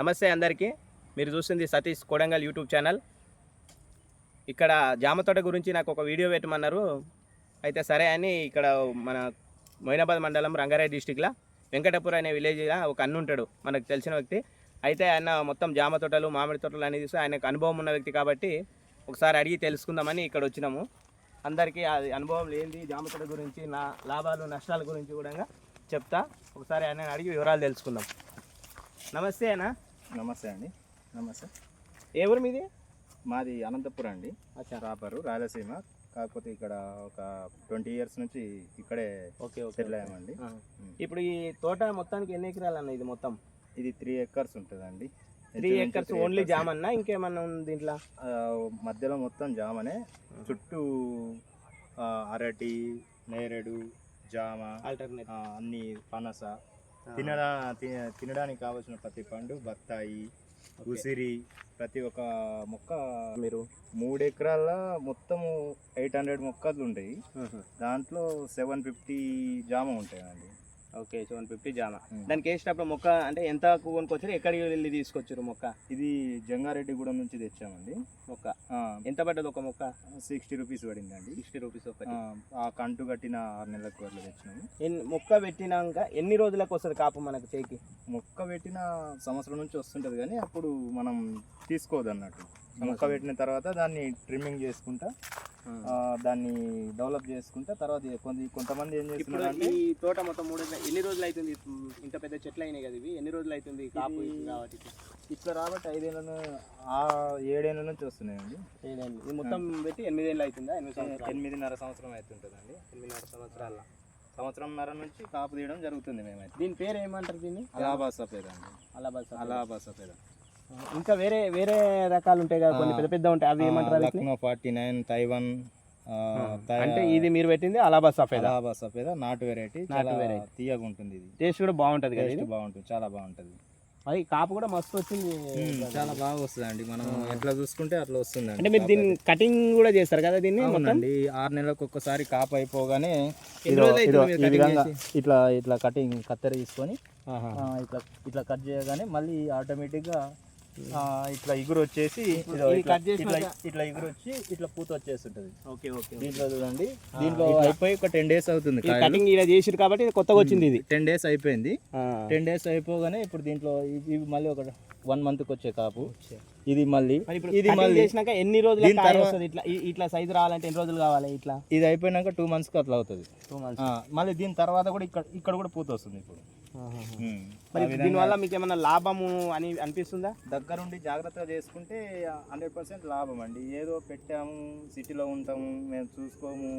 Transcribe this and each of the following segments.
నమస్తే అందరికీ. మీరు చూసింది సతీష్ కొడంగల్ యూట్యూబ్ ఛానల్. ఇక్కడ జామ తోట గురించి నాకు ఒక వీడియో పెట్టమన్నారు. అయితే సరే అని ఇక్కడ మన మొయినాబాద్ మండలం రంగారెడ్డి డిస్టిక్లో వెంకటపూర్ అనే విలేజ్లో ఒక అన్న ఉంటాడు మనకు తెలిసిన వ్యక్తి. అయితే ఆయన మొత్తం జామ తోటలు మామిడి తోటలు అనేది ఆయనకు అనుభవం ఉన్న వ్యక్తి కాబట్టి ఒకసారి అడిగి తెలుసుకుందామని ఇక్కడ వచ్చినాము. అందరికీ అది అనుభవం లేనిది జామ తోట గురించి నా లాభాలు నష్టాల గురించి కూడా చెప్తా. ఒకసారి ఆయన అడిగి వివరాలు తెలుసుకుందాం. నమస్తే అన్న. నమస్తే అండి. నమస్తే. ఊరు మీది? మాది అనంతపురం అండి. అచ్చా రాపరు రాయలసీమ. కాకపోతే ఇక్కడ ఒక ట్వంటీ ఇయర్స్ నుంచి ఇక్కడే ఓకే ఓకే సెటిల్ అయ్యామండి. ఇప్పుడు ఈ తోట మొత్తానికి ఎన్ని ఎకరాలు అన్న ఇది మొత్తం? ఇది త్రీ ఎకర్స్ ఉంటుందండి. Three acres only. జామ్ అన్న ఇంకేమన్నా ఉంది దీంట్లో? మధ్యలో మొత్తం జామనే. చుట్టూ అరటి నేరేడు జామ ఆల్టర్నేట్ ఆ, అన్ని పనస తినడా తినడానికి కావాల్సిన ప్రతి పండు బత్తాయి ఉసిరి ప్రతి ఒక్క మొక్క మీరు మూడు ఎకరాల మొత్తము ఎయిట్ హండ్రెడ్ మొక్కలు ఉంటాయి. దాంట్లో సెవెన్ ఫిఫ్టీ జామ ఉంటాయండి. ఓకే సెవెన్ ఫిఫ్టీ జామ. దానికి వేసేటప్పుడు మొక్క అంటే ఎంత కొనుక్కొచ్చారు? ఎక్కడికి వెళ్ళి తీసుకొచ్చారు మొక్క? ఇది జంగారెడ్డిగూడెం నుంచి తెచ్చామండి. మొక్క. ఎంత పడ్డది ఒక మొక్క? సిక్స్టీ రూపీస్ పడిందండి. సిక్స్టీ రూపీస్ ఒకటి ఆ, కంటు కట్టిన ఆరు నెలలకు అట్లా తెచ్చినాము. ఎన్ని మొక్క పెట్టినాక ఎన్ని రోజులకు వస్తుంది కాపు మనకు చేకి మొక్క పెట్టిన సంవత్సరం నుంచి వస్తుంటది కానీ అప్పుడు మనం తీసుకోదు అన్నట్టు మొక్క పెట్టిన తర్వాత దాన్ని ట్రిమ్మింగ్ చేసుకుంటా దాన్ని డెవలప్ చేసుకుంటా తర్వాత కొంత కొంతమంది ఏం చేస్తున్నారు ఈ తోట మొత్తం మూడు ఎన్ని రోజులు అవుతుంది? ఇంత పెద్ద చెట్లు అయినాయి కదా ఇవి. ఎన్ని రోజులు అవుతుంది కాపు కాబట్టి ఇట్లా రాబట్టి ఐదేళ్ళ ను- ఆ ఏడేళ్ళ నుంచి వస్తున్నాయండి. ఇది మొత్తం పెట్టి ఎనిమిదేళ్ళు అవుతుందా? ఎనిమిది ఎనిమిదిన్నర సంవత్సరం అవుతుంటుందండి. ఎనిమిదిన్నర సంవత్సరాల. సంవత్సరంన్నర నుంచి కాపు తీయడం జరుగుతుంది మేమైతే. దీని పేరు ఏమంటారు దీన్ని అలాబాద్ సఫేద అండి అలహాబాద్ సఫేదా. అలాబాద్ సఫేద ఇంకా వేరే వేరే రకాలు ఉంటాయి కదా కొన్ని పెద్ద పెద్ద ఉంటాయి. అవి ఏమంటారు? లక్నో ఫార్టీ నైన్ తైవాన్ అంటే ఇది మీరు పెట్టింది అలహాబాద్ సఫేదా? అలాబాద్ సఫేద నాటు వెరైటీ నాటు చాలా variety. తీయగా ఉంటుంది ఇది. టేస్ట్ కూడా బాగుంటది కదా టేస్ట్ ఇది? బాగుంటుంది చాలా బాగుంటుంది. మరి కాపు కూడా మస్తు వచ్చింది. చాలా బాగా వస్తుంది అండి మనం ఎట్లా చూసుకుంటే అట్లా వస్తుంది అంటే మీరు దీన్ని కటింగ్ కూడా చేస్తారు కదా దీన్ని అవునండి. ఆరు నెలలకు ఒక్కసారి కాపు అయిపోగానే? ఇట్లా ఇట్లా కటింగ్ కత్తెర తీసుకొని ఇట్లా ఇట్లా కట్ చేయగానే మళ్ళీ ఆటోమేటిక్గా ఇట్లా ఇగురు వచ్చేసి ఇట్లా ఇగురు వచ్చి ఇట్లా పూత వచ్చేస్తుంటది. ఓకే ఓకే దీంట్లో చూడండి. దీంట్లో అయిపోయి ఒక టెన్ డేస్ అవుతుంది కటింగ్ ఇలా చేసిరు కాబట్టి ఇది కొత్తగా వచ్చింది ఇది. టెన్ డేస్ అయిపోయింది. టెన్ డేస్ అయిపోగానే ఇప్పుడు దీంట్లో ఇవి మళ్ళీ ఒక వన్ మంత్కి వచ్చే కాపు. ఇది మళ్ళీ. ఇది మళ్ళీ చేసినాక ఎన్ని రోజులు వస్తుంది? ఇట్లా ఇట్లా సైజు రావాలంటే ఎన్ని రోజులు కావాలి ఇట్లా? ఇది అయిపోయినాక టూ మంత్స్కి అట్లా అవుతుంది. టూ మంత్స్ మళ్ళీ దీని తర్వాత కూడా ఇక్కడ ఇక్కడ కూడా పూత వస్తుంది ఇప్పుడు. మరి దీనివల్ల మీకు ఏమైనా లాభము అని అనిపిస్తుందా? దగ్గరుండి జాగ్రత్తగా చేసుకుంటే హండ్రెడ్ పర్సెంట్ లాభం అండి. ఏదో పెట్టాము సిటీలో ఉంటాము మేము చూసుకోము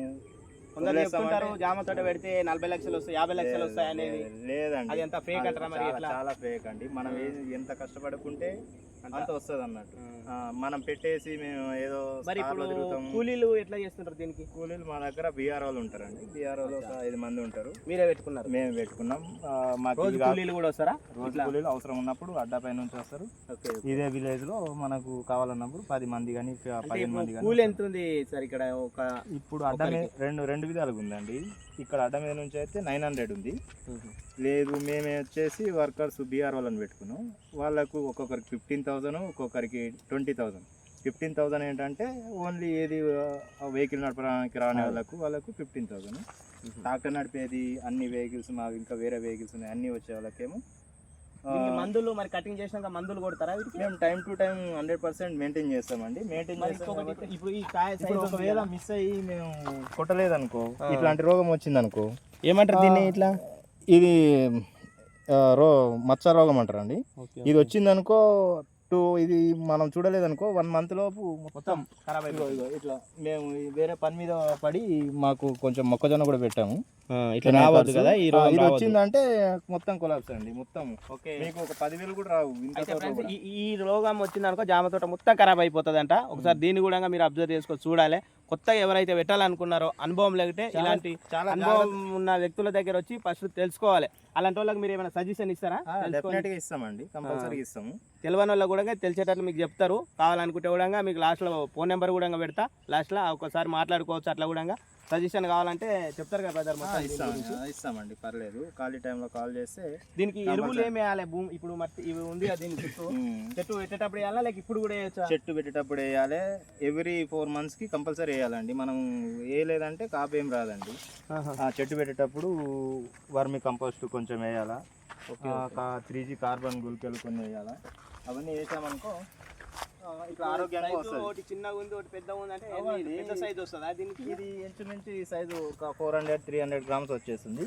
కొందరు చెప్తుంటారు జామ తోట పెడితే నలభై లక్షలు వస్తాయి యాభై లక్షలు వస్తాయి అనేది. లేదండి. అది ఎంత అది అంటారా మరి చాలా- ఫేక్ అండి. మనం ఏది ఎంత కష్టపడుకుంటే అంత- వస్తుంది అన్నట్టు. మనం పెట్టేసి మేము ఏదో మరి కూలీలు ఎట్లా చేస్తుంటారు దీనికి? కూలీలు మా దగ్గర బీఆర్ వాళ్ళు ఉంటారండి. బీఆర్ వాళ్ళు ఒక ఐదు మంది ఉంటారు. మీరే పెట్టుకున్నారు? మేము పెట్టుకున్నాం. మాకు. కూలీలు కూడా వస్తారా? రోజు? కూలీలు అవసరం ఉన్నప్పుడు అడ్డాపై నుంచి వస్తారు. ఇదే విలేజ్లో మనకు కావాలన్నప్పుడు పది మంది కానీ పదిహేను మంది కూలి కానీ ఎంత ఉంది సార్ ఇక్కడ ఒక ఇప్పుడు అడ్డ మీద రెండు రెండు విధాలుగా ఉందండి ఇక్కడ అడ్డ మీద నుంచి అయితే నైన్ హండ్రెడ్ ఉంది. లేదు మేమే వచ్చేసి వర్కర్స్ బీఆర్ వాళ్ళని పెట్టుకున్నాం. వాళ్ళకు ఒక్కొక్కరికి ఫిఫ్టీన్ థౌజండ్ ఒక్కొక్కరికి ట్వంటీ థౌజండ్ ఫిఫ్టీన్ థౌజండ్ ఏంటంటే ఓన్లీ ఏది వెహికల్ నడపడానికి రాని వాళ్ళకు వాళ్ళకు ఫిఫ్టీన్ థౌజండ్ ట్రాక్టర్ నడిపేది అన్ని వెహికల్స్ మా ఇంకా వేరే వెహికల్స్ ఉన్నాయి అన్ని వచ్చే వాళ్ళకేమో మందులు మరి కటింగ్ చేసినాక మందులు కొడతారా వీటికి? మేము time to time hundred percent maintain చేస్తామండి. మెయింటైన్ చేస్తాం ఇప్పుడు ఈ కాయ size ఒకవేళ మిస్ అయ్యి మేము కొట్టలేదనుకో ఆ. ఇట్లాంటి రోగం వచ్చిందనుకో ఏమంటారు దీన్ని ఇట్లా? ఇది రో మచ్చ రోగం అంటారండి. ఇది వచ్చిందనుకో టూ ఇది మనం చూడలేదనుకో వన్ మంత్ లోపు మొత్తం ఖరాబ్ అయిపోయింది. ఇట్లా మేము వేరే పని మీద పడి మాకు కొంచెం మొక్కజొన్న కూడా పెట్టాము. ఇట్లా రావద్దు కదా ఈ రోజు ఇది వచ్చిందంటే మొత్తం కొలాప్స్ అండి మొత్తం. ఓకే. మీకు ఒక పదివేలు కూడా రావు. ఈ రోగం వచ్చింది అనుకో జామ తోట మొత్తం ఖరాబ్ అయిపోతుంది అంట ఒకసారి దీన్ని కూడా మీరు అబ్జర్వ్ చేసుకో చూడాలి. కొత్తగా ఎవరైతే పెట్టాలనుకున్నారో అనుభవం లేకపోతే చాలా- ఇలాంటి చాలా అనుభవం ఉన్న వ్యక్తుల దగ్గర వచ్చి ఫస్ట్ తెలుసుకోవాలి. అలాంటి వాళ్ళకి మీరు ఏమైనా సజెషన్ ఇస్తారా? ఇస్తామండి. కంపల్సరీ ఇస్తాము. తెలియని వాళ్ళకి కూడా తెలిసేటట్లు మీకు చెప్తారు. కావాలనుకుంటే కూడా మీకు లాస్ట్లో ఫోన్ నెంబర్ కూడా పెడతా. లాస్ట్లో ఒకసారి మాట్లాడుకోవచ్చు అట్లా కూడా. సజెషన్ కావాలంటే చెప్తారు కదా బ్రదర్ మొత్తం ఇస్తాం ఇస్తామండి పర్లేదు. ఖాళీ టైంలో కాల్ చేస్తే దీనికి ఎరువులు ఏమి వేయాలి? భూమి ఇప్పుడు మట్టి ఇవి ఉంది దీని చుట్టూ. చెట్టు పెట్టేటప్పుడు వేయాలా? లేక ఇప్పుడు కూడా వేయచ్చా? చెట్టు పెట్టేటప్పుడు వేయాలి. ఎవ్రీ ఫోర్ మంత్స్కి కంపల్సరీ వేయాలండి. మనం వేయలేదంటే కాపు ఏం రాదండి. ఆ చెట్టు పెట్టేటప్పుడు వర్మి కంపోస్ట్ కొంచెం వేయాలా? త్రీ జీ కార్బన్ గుళికలు కొన్ని వేయాలా? అవన్నీ వేసామనుకో ఇట్లా ఆరోగ్యంగా వస్తుంది. ఒకటి చిన్నగా ఉంది ఒకటి పెద్దగా ఉంది అంటే అవునండి. పెద్ద సైజ్ వస్తుందా? దీనికి ఇది ఇంచుమించు ఈ సైజు ఒక four hundred three hundred grams వచ్చేస్తుంది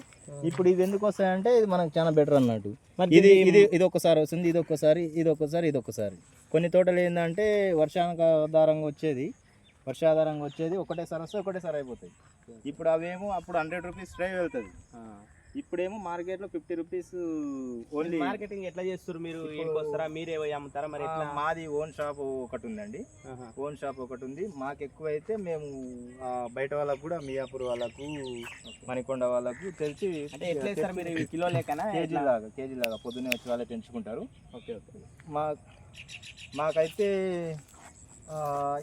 ఇప్పుడు ఇది ఎందుకు వస్తాయంటే ఇది మనకు చాలా బెటర్ అన్నట్టు. మరి ఇది ఇది ఇది ఒక్కసారి వస్తుంది ఇది ఒక్కసారి ఇది ఒక్కసారి ఇది ఒక్కసారి కొన్ని తోటలు ఏంటంటే వర్షాధారంగా వచ్చేది వర్షాధారంగా వచ్చేది ఒకటేసారి వస్తే ఒకటేసారి అయిపోతాయి. ఇప్పుడు అవేమో అప్పుడు హండ్రెడ్ రూపీస్ ట్రై వెళ్తుంది. ఇప్పుడేమో మార్కెట్లో ఫిఫ్టీ రూపీస్ ఓన్లీ మార్కెటింగ్ ఎట్లా చేస్తారు మీరు? వస్తారా? మీరే అమ్ముతారా? మరి మాది ఓన్ షాప్ ఒకటి ఉందండి. ఓన్ షాప్ ఒకటి ఉంది మాకు ఎక్కువైతే మేము ఆ, బయట వాళ్ళకు కూడా మియాపూర్ వాళ్ళకు మణికొండ వాళ్ళకు తెలిసి అంటే ఎట్లా ఇస్తారు మీరు? కిలో లెక్కనా? కేజీ లాగా కేజీ లాగా పొద్దున్నే వచ్చి వాళ్ళే పెంచుకుంటారు. Okay okay. మా మాకైతే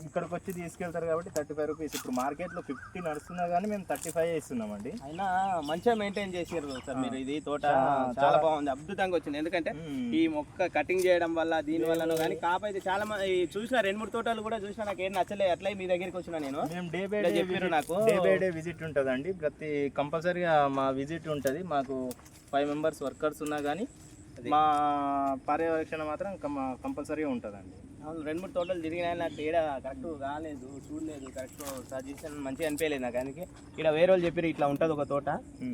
ఇక్కడికి వచ్చి తీసుకెళ్తారు కాబట్టి థర్టీ ఫైవ్ రూపీస్. ఇప్పుడు మార్కెట్లో ఫిఫ్టీ నడుస్తున్నా కానీ మేము థర్టీ ఫైవ్ ఇస్తున్నామండి అయినా మంచిగా మెయింటైన్ చేసారు సార్. మీరు. ఇది తోట చాలా- బాగుంది. అద్భుతంగా వచ్చింది. ఎందుకంటే. ఈ మొక్క కటింగ్ చేయడం వల్ల దీని వల్ల కానీ కాపు అయితే చాలా మంది చూసిన రెండు మూడు తోటలు కూడా చూసినా నాకు ఏం నచ్చలేదు అట్లా మీ దగ్గరికి వచ్చిన నేను. మేము డే బై డే చెప్పారు నాకు. డే బై డే విజిట్ ఉంటుందండి. ప్రతి కంపల్సరీగా మా విజిట్ ఉంటుంది. మాకు ఫైవ్ మెంబర్స్ వర్కర్స్ ఉన్నా కానీ. మా పర్యవేక్షణ మాత్రం కంపల్సరీగా ఉంటుందండి. అవును రెండు మూడు తోటలు తిరిగినా నాకు తేడా కరెక్ట్ కాలేదు చూడలేదు కరెక్ట్ సజెషన్ మంచిగా అనిపించలేదు నాకు అందుకే. ఇక్కడ వేరే వాళ్ళు చెప్పారు ఇట్లా ఉంటుంది ఒక తోట.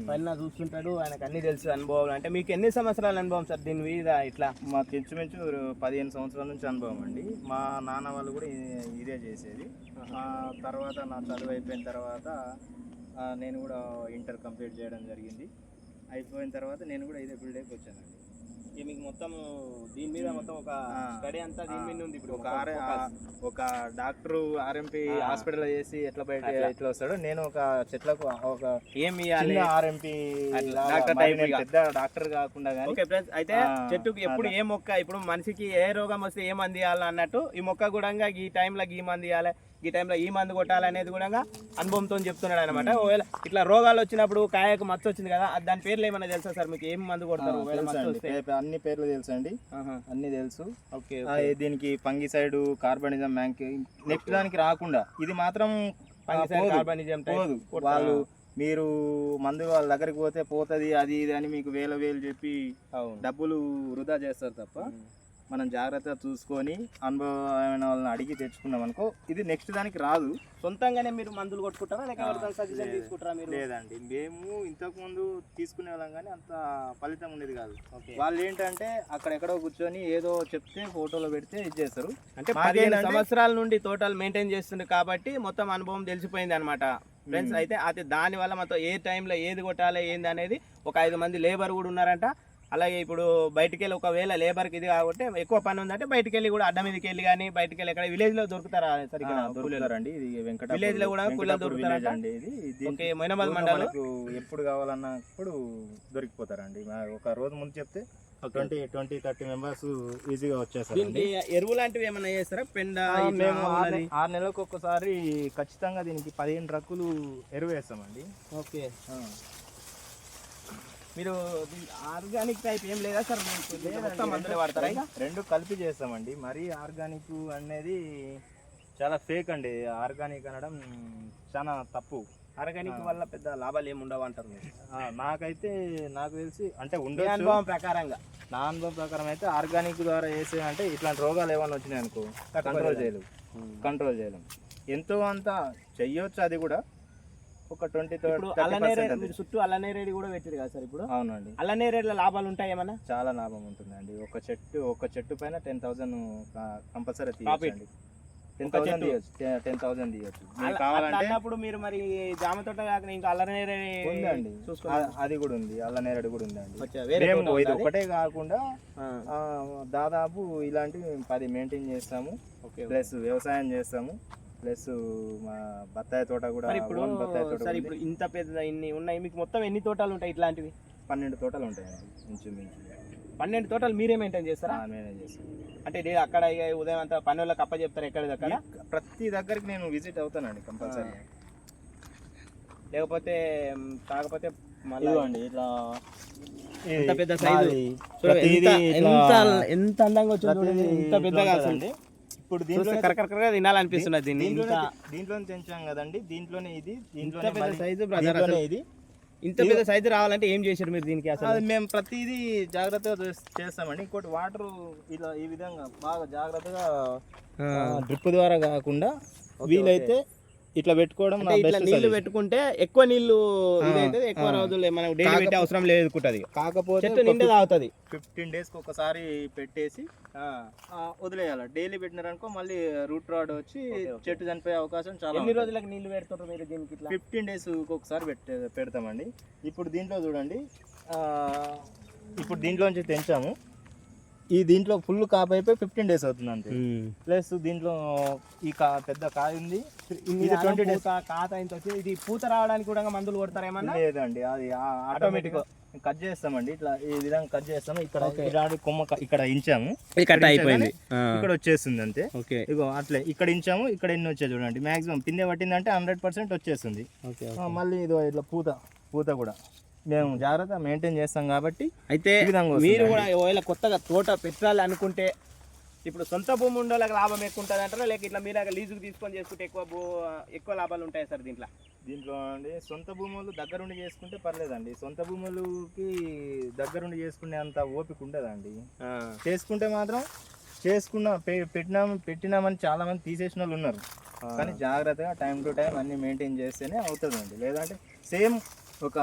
పైన చూస్తుంటాడు ఆయనకు అన్ని తెలుసు అనుభవం అంటే మీకు ఎన్ని సంవత్సరాల అనుభవం సార్ దీని మీద ఇట్లా? మాకు ఇంచుమించు పదిహేను సంవత్సరాల నుంచి అనుభవం అండి. మా నాన్న వాళ్ళు కూడా ఇదే చేసేది. ఆ తర్వాత నా చదువు అయిపోయిన తర్వాత నేను కూడా ఇంటర్ కంప్లీట్ చేయడం జరిగింది. అయిపోయిన తర్వాత నేను కూడా ఇదే ఫీల్డ్కి వచ్చానండి. ఇక మీకు మొత్తం దీని మీద మొత్తం ఒక. స్టడీ అంతా దీని మీద ఉంది ఇప్పుడు ఒక ఒక డాక్టర్ ఆర్ఎంపీ. హాస్పిటల్ చేసి ఎట్లా బయట. ఎట్లా వస్తాడో. నేను ఒక చెట్లకు ఒక ఏం ఇవ్వాలి ఆర్ఎంపీ డాక్టర్. పెద్ద డాక్టర్ కాకుండా ఓకే అయితే చెట్టుకి ఎప్పుడు ఏ మొక్క ఇప్పుడు మనిషికి ఏ రోగం వస్తే ఏ మంది ఇవ్వాలి అన్నట్టు ఈ మొక్క కూడా ఈ టైంలో ఈ మంది ఇవ్వాలి ఈ టైంలో ఈ మందు కొట్టాలి అనేది కూడా అనుభవంతో చెప్తున్నాడు అనమాట ఒకవేళ ఇట్లా రోగాలు వచ్చినప్పుడు కాయకు మచ్చ వచ్చింది కదా దాని పేర్లు ఏమైనా తెలుసా సార్ మీకు? ఏం మందు కొడతారు అన్ని పేర్లు తెలుసండి. ఆహా. అన్ని తెలుసు. ఓకే దీనికి పంగిసైడ్ కార్బనిజం మ్యాంక్ నెక్స్ట్ దానికి రాకుండా ఇది మాత్రం. కార్బనిజం వాళ్ళు మీరు మందు వాళ్ళ దగ్గరికి పోతే పోతుంది అది ఇది అని మీకు వేల వేలు చెప్పి డబ్బులు వృధా చేస్తారు తప్ప మనం జాగ్రత్తగా చూసుకొని అనుభవమైన వాళ్ళని అడిగి తెచ్చుకున్నాం అనుకో ఇది నెక్స్ట్ దానికి రాదు. సొంతంగానే మీరు మందులు కొట్టుకుంటారా? లేక ఆ, ఎవరికైనా సజెషన్ లేదు. తీసుకుంటారా మీరు? లేదండి. మేము ఇంతకు ముందు తీసుకునే వాళ్ళం కానీ అంత ఫలితం ఉండేది కాదు. వాళ్ళు ఏంటంటే అక్కడెక్కడో కూర్చొని ఏదో చెప్తే ఫోటోలో పెడితే ఇది చేస్తారు. అంటే పదిహేను సంవత్సరాల నుండి తోటలు మెయింటైన్ చేస్తుంది కాబట్టి మొత్తం అనుభవం తెలిసిపోయింది అనమాట ఫ్రెండ్స్. అయితే అది దాని వల్ల మొత్తం ఏ టైంలో ఏది కొట్టాలి ఏంది అనేది ఒక ఐదు మంది లేబర్ కూడా ఉన్నారంట. అలాగే ఇప్పుడు బయటికి వెళ్ళి ఒకవేళ లేబర్కి ఇది కాబట్టి ఎక్కువ పని ఉందంటే బయటికి వెళ్ళి కూడా అడ్డ మీదకి వెళ్ళి కానీ బయటికి వెళ్ళి ఎక్కడ విలేజ్లో దొరుకుతారా సార్ ఇక్కడ ఆ, దొరుకుతారండి. ఇది వెంకట Village లో కూడా? విలేజ్ అండి ఇది. ఓకే మొయినాబాద్ మండలం. ఎప్పుడు కావాలన్నప్పుడు దొరికిపోతారండి. ఒక రోజు ముందు చెప్తే ట్వంటీ ట్వంటీ థర్టీ మెంబర్స్ ఈజీగా వచ్చేస్తారండి. దీనికి ఎరువు లాంటివి ఏమైనా చేస్తారా? పెండ మేము ఆరు నెలలకు ఒక్కసారి ఖచ్చితంగా దీనికి పదిహేను ట్రక్కులు ఎరువు వేస్తామండి. ఓకే. మీరు ఆర్గానిక్ టైప్ ఏం లేదా సార్ మొత్తం మందులే రెండు- వాడతారా? ఇక? రెండు కలిపి చేస్తామండి. మరీ ఆర్గానిక్ అనేది చాలా ఫేక్ అండి. ఆర్గానిక్ అనడం చాలా తప్పు. ఆర్గానిక్. వల్ల పెద్ద లాభాలు ఏమి ఉండవు అంటారు నాకైతే నాకు తెలిసి అంటే ఉండొచ్చు. అనుభవం ప్రకారంగా. నా అనుభవం ప్రకారం అయితే ఆర్గానిక్ ద్వారా వేసే అంటే ఇట్లాంటి రోగాలు ఏమైనా వచ్చినాయి అనుకో కంట్రోల్ చేయలేవు కంట్రోల్ చేయలేము ఎంతో అంత చెయ్యొచ్చు అది కూడా. ఒక ట్వంటీ అల్లనేరేడు మీరు చుట్టూ అల్లనేరేడు కూడా పెట్టారు కదా సార్ ఇప్పుడు? అవునండి. అల్లనేరేడులో లాభాలు ఉంటాయి ఏమన్నా? చాలా లాభం ఉంటుందండి. ఒక చెట్టు ఒక చెట్టు పైన టెన్ థౌసండ్ కంపల్సరీ. తీయచ్చు. టెన్ థౌసండ్ టెన్ థౌసండ్ అట్లా కావాలంటే అన్నప్పుడు మీరు మరి జామ తోట కాకుండా ఇంకా అల్లనేరేడు ఉందండి. అది కూడా ఉంది. అల్ల నేరేడు కూడా ఉందండి. మేము ఇది ఉందా అది? ఒకటే కాకుండా దాదాపు ఇలాంటివి పది మెయింటైన్ చేస్తాము. ప్లస్ వ్యవసాయం చేస్తాము. ప్లస్ మా బత్తాయి తోట కూడా ఇప్పుడు బత్తాయి తోట సార్. ఇప్పుడు ఇంత పెద్ద ఇన్ని ఉన్నాయి మీకు మొత్తం ఎన్ని తోటలు ఉంటాయి ఇట్లాంటివి? పన్నెండు తోటలు ఉంటాయండి ఇంచుమించు. పన్నెండు తోటలు మీరే మెయింటైన్ చేస్తారా? మేనేజ్ చేస్తాను అంటే ఇది అక్కడ ఇక ఉదయం అంతా పని వాళ్ళకి అప్ప చెప్తారు ఎక్కడిది అక్కడ ప్రతి దగ్గరికి నేను విజిట్ అవుతానండి కంపల్సరీ. లేకపోతే కాకపోతే మళ్ళీ ఇట్లా ఎంత పెద్ద సైజు ఎంత ఎంత అందంగా వచ్చింది ఎంత పెద్దగా అసలు. ఇప్పుడు దీంట్లో కరకరకరగా తినాలనిపిస్తున్నది దీన్ని. దీంట్లోనే తెంచాం కదండి. దీంట్లోనే ఇది దీంట్లోనే సైజు బ్రదర్ ఇది. ఇంత పెద్ద సైజు రావాలంటే ఏం చేశారు మీరు దీనికి అసలు? మేము ప్రతిదీ జాగ్రత్తగా చేస్- చేస్తామండి. ఇంకోటి వాటర్ ఇలా ఈ విధంగా బాగా జాగ్రత్తగా డ్రిప్ ద్వారా కాకుండా వీలైతే ఇట్లా పెట్టుకోవడం నీళ్ళు. పెట్టుకుంటే ఎక్కువ నీళ్ళు ఎక్కువ. రోజులు మనం డైలీ పెట్టే అవసరం లేదు కాకపోతే చెట్టు నిండా తాగుతుంది. ఫిఫ్టీన్ డేస్కి ఒకసారి పెట్టేసి ఆ, వదిలేయాలి. డైలీ పెట్టినారనుకో మళ్ళీ రూట్ రాడ్ వచ్చి. చెట్టు చనిపోయే అవకాశం చాలా ఎన్ని రోజులకు నీళ్ళు పెడుతుంటారు మీరు దీనికి ఫిఫ్టీన్ డేస్ ఒకసారి పెట్టే పెడతామండి. ఇప్పుడు దీంట్లో చూడండి ఇప్పుడు దీంట్లోంచి తెంచాము. ఈ దీంట్లో ఫుల్ కాప్ అయిపోయి ఫిఫ్టీన్ డేస్ అవుతుంది అంతే ప్లస్ దీంట్లో ఈ కా పెద్ద కాయ ఉంది. ఇది ట్వంటీ డేస్ కాత ఇంత వచ్చి ఇది పూత రావడానికి కూడా మందులు కొడతారు ఏమన్నా? లేదండి అది ఆటోమేటిక్ కట్ చేస్తామండి. ఇట్లా ఈ విధంగా కట్ చేస్తాము. ఇక్కడ ఇలాంటి కొమ్మ ఇక్కడ ఇంచాము. కట్ అయిపోయింది. ఇక్కడ వచ్చేస్తుంది అంతే. ఓకే ఇగో అట్లే ఇక్కడ ఇంచాము ఇక్కడ ఎన్ని వచ్చాయి చూడండి. మాక్సిమం పిందె పట్టిందంటే హండ్రెడ్ పర్సెంట్ వచ్చేస్తుంది. మళ్ళీ ఇదో ఇట్లా పూత పూత కూడా. మేము జాగ్రత్త మెయింటైన్ చేస్తాం కాబట్టి అయితే మీరు. కూడా ఒకవేళ కొత్తగా తోట పెట్టాలి అనుకుంటే ఇప్పుడు సొంత భూమి ఉండే వాళ్ళకి లాభం ఎక్కువ ఉంటుంది అంటారా లేక ఇట్లా మీరు లీజుకు తీసుకొని చేసుకుంటే ఎక్కువ భూ ఎక్కువ లాభాలు ఉంటాయి సార్ దీంట్లో? దీంట్లో అండి సొంత భూములు దగ్గరుండి చేసుకుంటే పర్లేదండి. సొంత భూములకి దగ్గరుండి చేసుకునే అంత ఓపిక ఉండదండి. చేసుకుంటే మాత్రం చేసుకున్న పెట్టినాం పెట్టినామని చాలా మంది తీసేసిన వాళ్ళు ఉన్నారు కానీ జాగ్రత్తగా టైం టు టైం అన్ని మెయింటైన్ చేస్తేనే అవుతుందండి. లేదంటే సేమ్ ఒక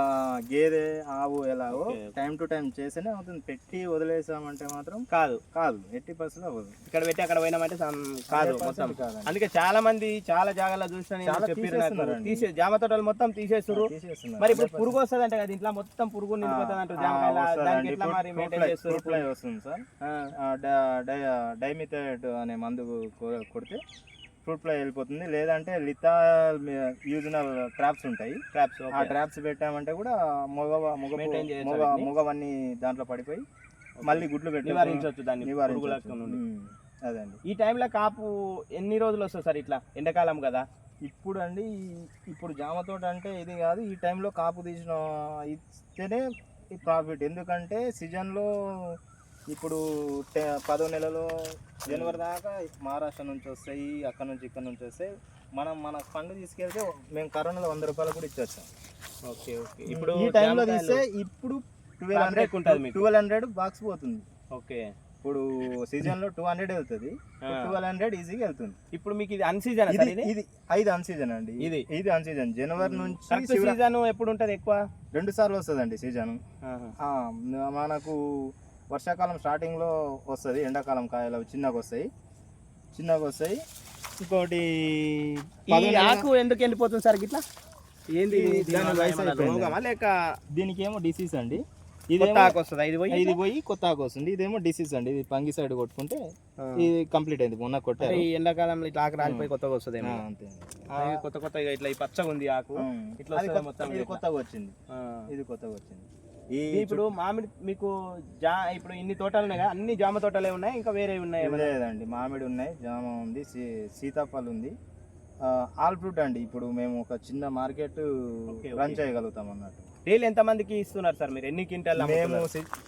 గేదె ఆవు ఎలాగో. టైం టు టైం చేస్తేనే అవుతుంది. పెట్టి వదిలేసామంటే మాత్రం కాదు కాదు. ఎట్టి పర్సెంట్ అవ్వదు. ఇక్కడ పెట్టి అక్కడ పోయినామంటే సం- కాదు 100% మొత్తం. కాదండి. అందుకే చాలా మంది చాలా జాగాలో చూసిన చాలా తీసేస్తున్నారండి. తీసే జామ తోటలు మొత్తం తీసేస్తారు తీసేస్తున్నారు. మరి ఇప్పుడు పురుగు వస్తుంది అంటే కదా ఇంట్లో మొత్తం పురుగు నిండిపోతుంది అంటారు. జామకాయల దానికి ఎట్లా మరి మెయింటైన్ చేస్తారు ఫ్రూట్ ఫ్లై వస్తుంది సార్. ఆ, డైమిథైడ్ అనే మందు కొ- కొడితే ఫ్రూట్ ఫ్లై వెళ్ళిపోతుంది. లేదంటే లితా యూజనల్ ట్రాప్స్ ఉంటాయి. traps, ఆ. ట్రాప్స్ పెట్టామంటే కూడా మగ మగ మగ. మగవన్నీ దాంట్లో పడిపోయి మళ్ళీ గుడ్లు పెట్టి నివారించవచ్చు దాన్ని నివారించవచ్చు అదండి ఈ టైంలో కాపు ఎన్ని రోజులు వస్తుంది సార్ ఇట్లా? ఎండాకాలం కదా. ఇప్పుడు అండి ఇప్పుడు జామ తోట అంటే ఇది కాదు ఈ టైంలో కాపు తీసిన ఇస్తేనే ప్రాఫిట్. ఎందుకంటే సీజన్లో ఇప్పుడు పదో నెలలో జనవరి దాకా మహారాష్ట్ర నుంచి వస్తాయి అక్కడ నుంచి ఇక్కడ నుంచి వస్తాయి. మనం మన ఫండ్ తీసుకెళ్తే మేము కరోనాలో వంద రూపాయలు కూడా ఇచ్చొచ్చాం ఓకే ఓకే. ఇప్పుడు ఈ టైంలో తీస్తే ఇప్పుడు ట్వెల్వ్ హండ్రెడ్ ఉంటుంది మీకు. ట్వెల్వ్ హండ్రెడ్ బాక్స్ పోతుంది. ఓకే. ఇప్పుడు సీజన్లో టూ హండ్రెడ్ వెళ్తుంది. ట్వెల్వ్ హండ్రెడ్ ఈజీగా వెళ్తుంది. ఇప్పుడు మీకు ఇది అన్ సీజన్ ఇది ఇది? ఐదు అన్ సీజన్ అండి. ఇది? ఇది అన్ సీజన్ జనవరి నుంచి సీజన్ ఎప్పుడు ఉంటది ఎక్కువ? రెండు సార్లు వస్తుందండి సీజన్. ఆహా. మనకు వర్షాకాలం స్టార్టింగ్లో వస్తుంది ఎండాకాలం కాయలు అవి చిన్నగా వస్తాయి చిన్నగా వస్తాయి ఇంకోటి ఈ ఆకు ఎందుకు ఎండిపోతుంది సార్ ఇట్లా ఏంది ఇది? లేక దీనికి ఏమో డిసీజ్ అండి ఆకు వస్తుందా? ఇది పోయి ఇది పోయి కొత్త ఆకు వస్తుంది. ఇదేమో డిసీజ్ అండి. ఇది పంగి సైడ్ కొట్టుకుంటే. ఇది కంప్లీట్ అయింది. మొన్న కొట్టారు. ఈ ఎండాకాలంలో ఇట్లా ఆకు రాలిపోయి కొత్తగా వస్తుంది ఆ, అంతే. కొత్త కొత్తగా ఇట్లా ఈ పచ్చగా ఉంది ఆకు ఇట్లా మొత్తం ఇది. కొత్తగా వచ్చింది. ఇది కొత్తగా వచ్చింది. ఈ ఇప్పుడు మామిడి మీకు జా ఇప్పుడు ఇన్ని తోటలు ఉన్నాయి కదా అన్ని జామ తోటలే ఉన్నాయి ఇంకా వేరే ఉన్నాయి? లేదండి మామిడి ఉన్నాయి జామ ఉంది సీతాఫలం ఉంది. ఆల్ ఫ్రూట్ అండి ఇప్పుడు మేము ఒక చిన్న మార్కెట్ రన్. చేయగలుగుతాం అన్నట్టు. డైలీ ఎంత మందికి ఇస్తున్నారు సార్ మీరు? ఎన్ని క్వింటాల్ మేము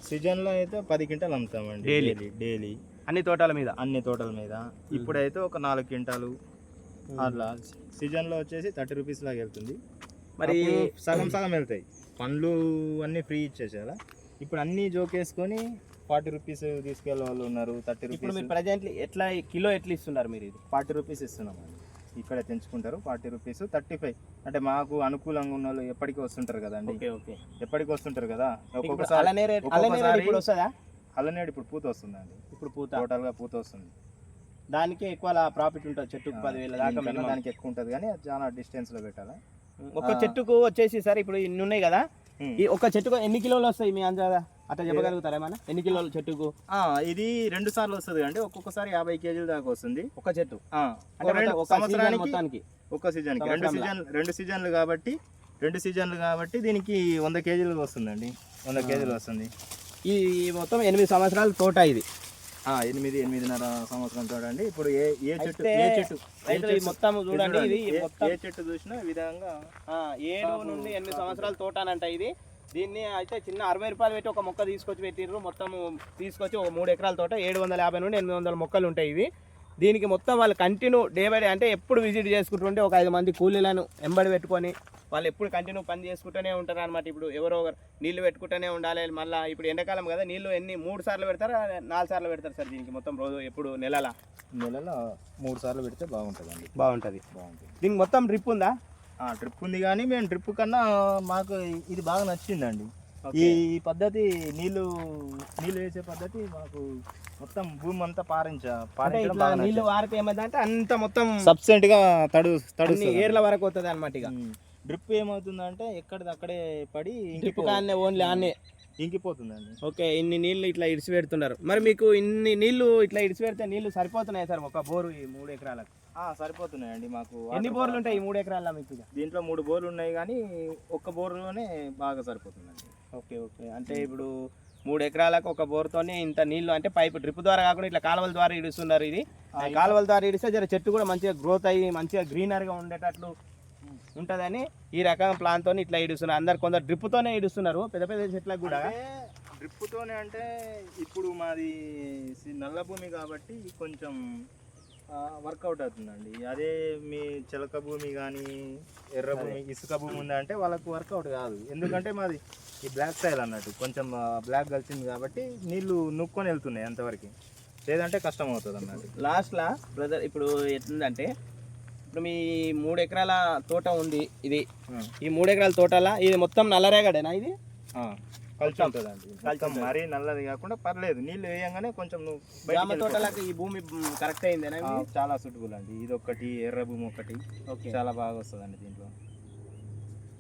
సీజన్లో అయితే పది క్వింటాలు అమ్ముతామండి? డైలీ? డైలీ అన్ని తోటల మీద? అన్ని తోటల మీద. ఇప్పుడైతే ఒక నాలుగు క్వింటాలు అట్లా. సీజన్లో వచ్చేసి థర్టీ రూపీస్ లాగా వెళ్తుంది. మరి సగం సగం వెళ్తాయి. పండ్లు అన్ని ఫ్రీ ఇచ్చేసేలా ఇప్పుడు అన్ని జోకేసుకొని ఫార్టీ రూపీస్ తీసుకెళ్ళే వాళ్ళు ఉన్నారు థర్టీ ఇప్పుడు రూపీస్. మీరు ప్రజెంట్లీ ఎట్లా కిలో ఎట్లా ఇస్తున్నారు మీరు ఇది? ఫార్టీ రూపీస్ ఇస్తున్నాం ఇక్కడ తెంచుకుంటారు ఫార్టీ రూపీస్ థర్టీ ఫైవ్. అంటే మాకు అనుకూలంగా ఉన్న వాళ్ళు ఎప్పటికీ వస్తుంటారు కదండి. ఓకే ఎప్పటికి వస్తుంటారు కదా? ఒక్కొక్కసారి ఇప్పుడు వస్తుందా? అల్లనేడు ఇప్పుడు పూత వస్తుందండి. ఇప్పుడు పూత? టోటల్గా పూత వస్తుంది. దానికి ఎక్కువ ప్రాఫిట్ ఉంటుంది చెట్టుకు పదివేల దాకా. దానికి ఎక్కువ ఉంటుంది కానీ చాలా డిస్టెన్స్లో పెట్టాలి? ఒక చెట్టుకు వచ్చేసి సార్ ఇప్పుడు ఇన్ని ఉన్నాయి కదా ఈ ఒక చెట్టుకు ఎన్ని కిలోలు వస్తాయి మీ అందాదా అట్లా చెప్పగలుగుతారా ఏమన్నా? ఎన్ని కిలోలు చెట్టుకు? ఇది రెండు సార్లు వస్తుంది అండి ఒక్కొక్కసారి యాభై కేజీల దాకా వస్తుంది. ఒక చెట్టు. సంవత్సరానికి మొత్తానికి. ఒక సీజన్ రెండు. సీజన్ రెండు సీజన్లు కాబట్టి రెండు సీజన్లు కాబట్టి దీనికి వంద కేజీలు వస్తుందండి. వంద కేజీలు వస్తుంది. ఈ మొత్తం ఎనిమిది సంవత్సరాల తోట ఇది. ఎనిమిది ఎనిమిదిన్నర సంవత్సరం చూడండి. ఇప్పుడు ఏ ఏ చెట్టు ఏ చెట్టు? రైతులు మొత్తం చూడండి ఇది ఏ- మొత్తం ఏ చెట్టు చూసినా విధంగా ఆ, ఏడు నుండి ఎనిమిది సంవత్సరాల తోటనంట ఇది. దీన్ని అయితే చిన్న అరవై రూపాయలు పెట్టి ఒక మొక్క తీసుకొచ్చి పెట్టిర్రు. మొత్తం తీసుకొచ్చి ఒక మూడు ఎకరాల తోట ఏడు వందల యాభై నుండి ఎనిమిది వందల మొక్కలు ఉంటాయి ఇవి. దీనికి మొత్తం వాళ్ళు కంటిన్యూ డే బై డే అంటే ఎప్పుడు విజిట్ చేసుకుంటుంటే ఒక ఐదు మంది కూలీలను ఎంబడి పెట్టుకొని వాళ్ళు ఎప్పుడు కంటిన్యూ పని చేసుకుంటూనే ఉంటారు అనమాట ఇప్పుడు ఎవరో ఒకరు నీళ్ళు పెట్టుకుంటూనే ఉండాలి మళ్ళీ ఇప్పుడు ఎండాకాలం కదా నీళ్ళు ఎన్ని మూడు సార్లు పెడతారా నాలుగు సార్లు పెడతారు సార్ దీనికి మొత్తం రోజు ఎప్పుడు నెలలా? నెలలో మూడు సార్లు పెడితే బాగుంటుందండి. బాగుంటుంది. బాగుంటుంది. దీనికి మొత్తం డ్రిప్ ఉందా? డ్రిప్ ఉంది కానీ మేము డ్రిప్ కన్నా మాకు ఇది బాగా నచ్చిందండి. ఈ పద్ధతి నీళ్ళు నీళ్ళు వేసే పద్ధతి మాకు మొత్తం భూమి అంతా పారించ పారించడం నీళ్ళు వారితే ఏమైందంటే అంత మొత్తం సబ్సెంట్గా తడు తడు ఏర్ల వరకు వస్తుంది అనమాట ఇక డ్రిప్ ఏమవుతుందంటే ఎక్కడిది అక్కడే పడి డ్రిప్ కాన్నే ఓన్లీ ఆనే ఇంకిపోతుందండి. ఓకే ఇన్ని నీళ్ళు ఇట్లా ఇడిచి పెడుతున్నారు మరి మీకు ఇన్ని నీళ్ళు ఇట్లా ఇడిచి పెడితే నీళ్ళు సరిపోతున్నాయి సార్? ఒక బోరు ఈ మూడు ఎకరాలకు. సరిపోతున్నాయండి మాకు ఎన్ని బోర్లు ఉంటాయి ఈ మూడు ఎకరాల్లో మీకు? దీంట్లో మూడు బోర్లు ఉన్నాయి కానీ ఒక్క బోర్లోనే బాగా సరిపోతుందండి. Okay okay. అంటే ఇప్పుడు మూడు ఎకరాలకు ఒక బోర్తోనే ఇంత నీళ్ళు అంటే పైప్ డ్రిప్ ద్వారా కాకుండా ఇట్లా కాలువల ద్వారా ఇడుస్తున్నారు ఇది. కాలువల ద్వారా ఇడిస్తే జర చెట్టు కూడా మంచిగా గ్రోత్ అయ్యి మంచిగా గ్రీనరీగా ఉండేటట్లు ఉంటుందని ఈ రకం ప్లాన్తో ఇట్లా ఇడుస్తున్నారు. అందరు కొందరు డ్రిప్తోనే ఇడుస్తున్నారు పెద్ద పెద్ద చెట్లకు కూడా. డ్రిప్తోనే అంటే ఇప్పుడు మాది నల్ల భూమి కాబట్టి కొంచెం వర్కౌట్ అవుతుందండి. అదే మీ చిలక భూమి కానీ ఎర్ర భూమి ఇసుక భూమి ఉందంటే వాళ్ళకు వర్కౌట్ కాదు. ఎందుకంటే మాది ఈ బ్లాక్ సైల్ అన్నట్టు. కొంచెం బ్లాక్ కలిసింది కాబట్టి నీళ్ళు నుక్కొని వెళ్తున్నాయి అంతవరకు. లేదంటే కష్టం అవుతుంది అన్నట్టు. లాస్ట్లా బ్రదర్ ఇప్పుడు ఎట్లుందంటే ఇప్పుడు మీ మూడు ఎకరాల తోట ఉంది ఇది. ఈ మూడు ఎకరాల తోటలా ఇది మొత్తం నల్లరేగడేనా ఇది? కలిసి ఉంటుందండి. మొత్తం మరీ నల్లది కాకుండా పర్లేదు. నీళ్ళు వేయంగానే కొంచెం నువ్వు. తోటలకు ఈ భూమి కరెక్ట్ అయిందేనా చాలా సూటబుల్ అండి. ఇది ఒకటి ఎర్ర భూమి ఒకటి ఓకే. చాలా బాగా వస్తుందండి దీంట్లో.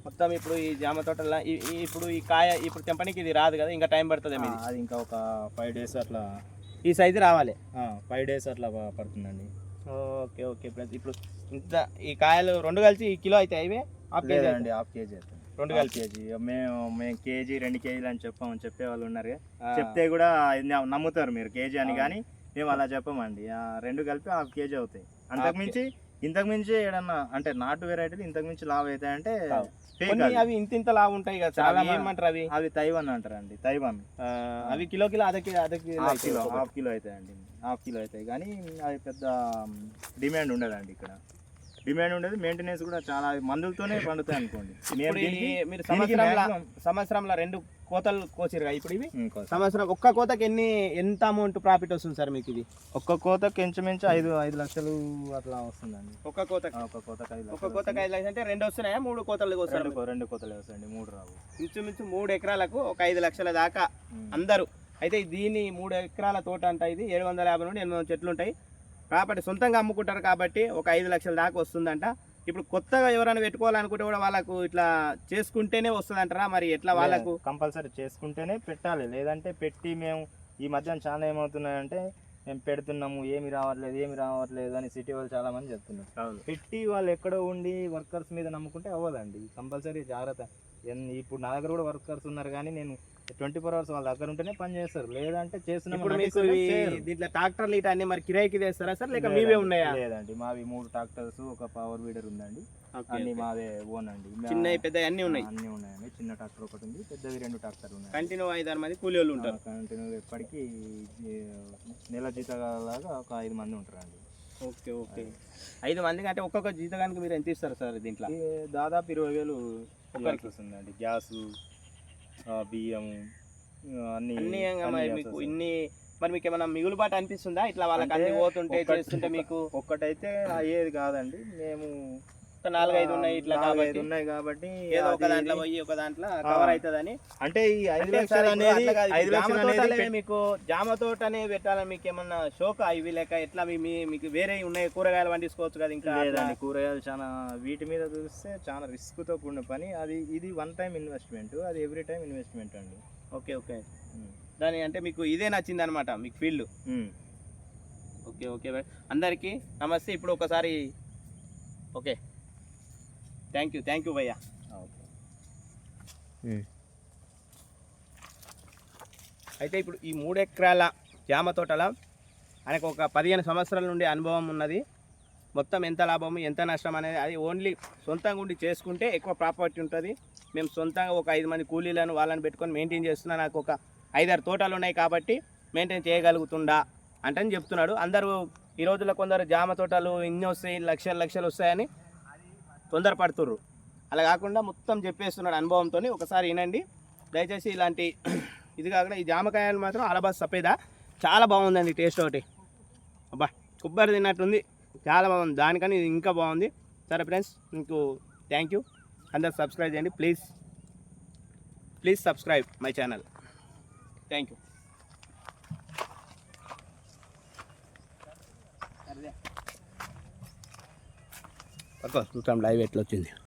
మొత్తం ఇప్పుడు ఈ జామ తోటల ఇప్పుడు ఈ కాయ ఇప్పుడు తెంపనికి ఇది రాదు కదా ఇంకా టైం పడుతుంది అది ఇంకా ఒక ఫైవ్ డేస్ అట్లా. ఈ సైజు రావాలి. ఫైవ్ డేస్ అట్లా పడుతుందండి. Okay okay. ఇప్పుడు ఇంత ఈ కాయలు రెండు కలిసి ఈ కిలో అయితే ఇవే హాఫ్ కేజీ లేదండి హాఫ్ కేజీ అవుతుంది రెండు కేజీ మేము మేము కేజీ రెండు కేజీలు అని చెప్పాము చెప్పే వాళ్ళు ఉన్నారు చెప్తే కూడా నమ్ముతారు మీరు కేజీ అని. కానీ మేము అలా చెప్పమండి. రెండు కలిపి హాఫ్ కేజీ అవుతాయి. అంతకు మించి ఇంతకు మించి ఏడన్నా అంటే నాటు వెరైటీలు ఇంతకు మించి లావ్ కొన్ని అది. అవి ఇంత ఇంత లావు ఉంటాయి కదా చాలా ఏమంటారు అవి? అవి తైవాన్ అంటారండి తైవాన్. ఆ, అవి కిలో కిలో అర్ధ కిలో అర్ధ కిలో హాఫ్ కిలో అవుతాయి. హాఫ్ కిలో అవుతాయండి హాఫ్ కిలో అవుతాయి. కానీ అవి పెద్ద డిమాండ్ ఉండదండి ఇక్కడ. డిమాండ్ ఉండదు మెయింటెనెన్స్ కూడా చాలా మందులతోనే పండుతాయి అనుకోండి. సంవత్సరంలో రెండు కోతలు కోసిరుగా ఇప్పుడు ఇవి. సంవత్సరం ఒక్క కోతకి ఎన్ని ఎంత అమౌంట్ ప్రాఫిట్ వస్తుంది సార్ మీకు ఇది? ఒక్క కోతకి ఇంచుమించు ఐదు ఐదు లక్షలు అట్లా వస్తుందండి. ఒక్క కోతకి? ఆ, ఒక్క కోతకి ఐదు ఒక్క కోతకి ఐదు లక్షలు అంటే రెండు వస్తున్నాయా? మూడు కోతలు. కోస్తారు రెండు కోతలు వస్తాయండి మూడు రావు. ఇంచుమించు మూడు ఎకరాలకు ఒక ఐదు లక్షల దాకా అందరూ. అయితే దీని మూడు ఎకరాల తోట అంట ఇది ఏడు వందల యాభై నుండి ఎనిమిది వందల చెట్లు ఉంటాయి. కాబట్టి సొంతంగా అమ్ముకుంటారు కాబట్టి ఒక ఐదు లక్షల దాకా వస్తుందంట. ఇప్పుడు కొత్తగా ఎవరైనా పెట్టుకోవాలనుకుంటే కూడా వాళ్ళకు ఇట్లా చేసుకుంటేనే వస్తుందంటారా? మరి ఎట్లా వాళ్ళకు? కంపల్సరీ చేసుకుంటేనే పెట్టాలి. లేదంటే పెట్టి మేము ఈ మధ్యన చాలా ఏమవుతున్నాయంటే మేము పెడుతున్నాము ఏమి రావట్లేదు ఏమి రావట్లేదు అని సిటీ వాళ్ళు చాలా మంది చెప్తున్నారు. పెట్టి వాళ్ళు ఎక్కడో ఉండి వర్కర్స్ మీద నమ్ముకుంటే అవ్వదండి. కంపల్సరీ జాగ్రత్త. ఎన్- ఇప్పుడు నా దగ్గర కూడా వర్కర్స్ ఉన్నారు కానీ నేను ట్వంటీ ఫోర్ అవర్స్ వాళ్ళ దగ్గర ఉంటేనే పని చేస్తారు. లేదంటే ఇప్పుడు మీకు చేయరు. దీంట్లో ట్రాక్టర్లు ఇటు అన్ని మరి కిరాయికి తెస్తారా సార్? లేక మీవే ఉన్నాయా? లేదండి. మావి మూడు ట్రాక్టర్స్ ఒక పవర్ వీడర్ ఉందండి. అన్ని. మావే ఓన్ అండి. చిన్నవి పెద్ద అన్ని ఉన్నాయి? అన్ని ఉన్నాయండి. చిన్న ట్రాక్టర్ ఒకటి ఉంది పెద్దవి రెండు ట్రాక్టర్ ఉన్నాయి. కంటిన్యూ ఐదారు మంది కూలీ వాళ్ళు ఉంటారు. కంటిన్యూ ఎప్పటికీ నెల జీతలాగా ఒక ఐదు మంది ఉంటారండి. Okay okay. ఐదు మందికి అంటే ఒక్కొక్క జీతగానికి మీరు ఎంత ఇస్తారు సార్ దీంట్లో? దాదాపు ఇరవై వేలు. ఇవ్వాల్సి వస్తుందండి. గ్యాస్ బియ్యము అన్ని మీకు. ఇన్ని మరి మీకు ఏమైనా మిగులుబాటు అనిపిస్తుందా? ఇట్లా వాళ్ళకి అన్ని పోతుంటే చేస్తుంటే మీకు? ఒక్కటైతే అయ్యేది కాదండి. మేము ఒక నాలుగైదు ఉన్నాయి ఇట్లా కాబట్టి. ఉన్నాయి కాబట్టి ఏదో ఒక దాంట్లో పోయి ఒక దాంట్లో కవర్. అవుతుందని. అంటే ఈ ఐదు లక్షలు అనేది ఐదు లక్షలు అనేది మీకు జామ తోటనే పెట్టాలని మీకు ఏమన్నా షోక? ఇవి లేక ఎట్లా మీ మీకు వేరే ఉన్నాయి కూరగాయలు పండించుకోవచ్చు కదా ఇంకా. లేదండి కూరగాయలు చాలా వీటి మీద చూస్తే చాలా రిస్క్తో కూడిన పని. అది ఇది వన్ టైం ఇన్వెస్ట్మెంట్ అది ఎవ్రీ టైం ఇన్వెస్ట్మెంట్ అండి. Okay okay. దాని అంటే మీకు ఇదే నచ్చింది అనమాట మీకు ఫీల్డ్. Okay okay. అందరికీ నమస్తే ఇప్పుడు ఒకసారి okay. Thank you thank you భయ్యా. అయితే ఇప్పుడు ఈ మూడు ఎకరాల జామ తోటల ఆయనకు ఒక పదిహేను సంవత్సరాల నుండి అనుభవం ఉన్నది. మొత్తం ఎంత లాభము ఎంత నష్టం అనేది అది ఓన్లీ సొంతంగా ఉండి చేసుకుంటే ఎక్కువ ప్రాపర్టీ ఉంటుంది. మేము సొంతంగా ఒక ఐదు మంది కూలీలను వాళ్ళని పెట్టుకొని మెయింటైన్ చేస్తున్నా నాకు ఒక ఐదారు తోటలు ఉన్నాయి కాబట్టి మెయింటైన్ చేయగలుగుతుండా అంటని చెప్తున్నాడు. అందరూ ఈ రోజుల్లో కొందరు జామ తోటలు ఇన్ని వస్తాయి లక్షలు లక్షలు వస్తాయని తొందరపడుతుర్రు. అలా కాకుండా మొత్తం చెప్పేస్తున్నాడు అనుభవంతో ఒకసారి వినండి. దయచేసి ఇలాంటి ఇది కాకుండా ఈ జామకాయలు మాత్రం అలబా సపేదా. చాలా బాగుందండి టేస్ట్ ఒకటి. అబ్బా కొబ్బరి తిన్నట్టుంది. చాలా బాగుంది. దానికని ఇది ఇంకా బాగుంది. సరే ఫ్రెండ్స్ మీకు థ్యాంక్ యూ అందరు సబ్స్క్రైబ్ చేయండి. Please please subscribe my channel thank you పక్క చూస్తాం లైవ్ ఎట్లా వచ్చింది?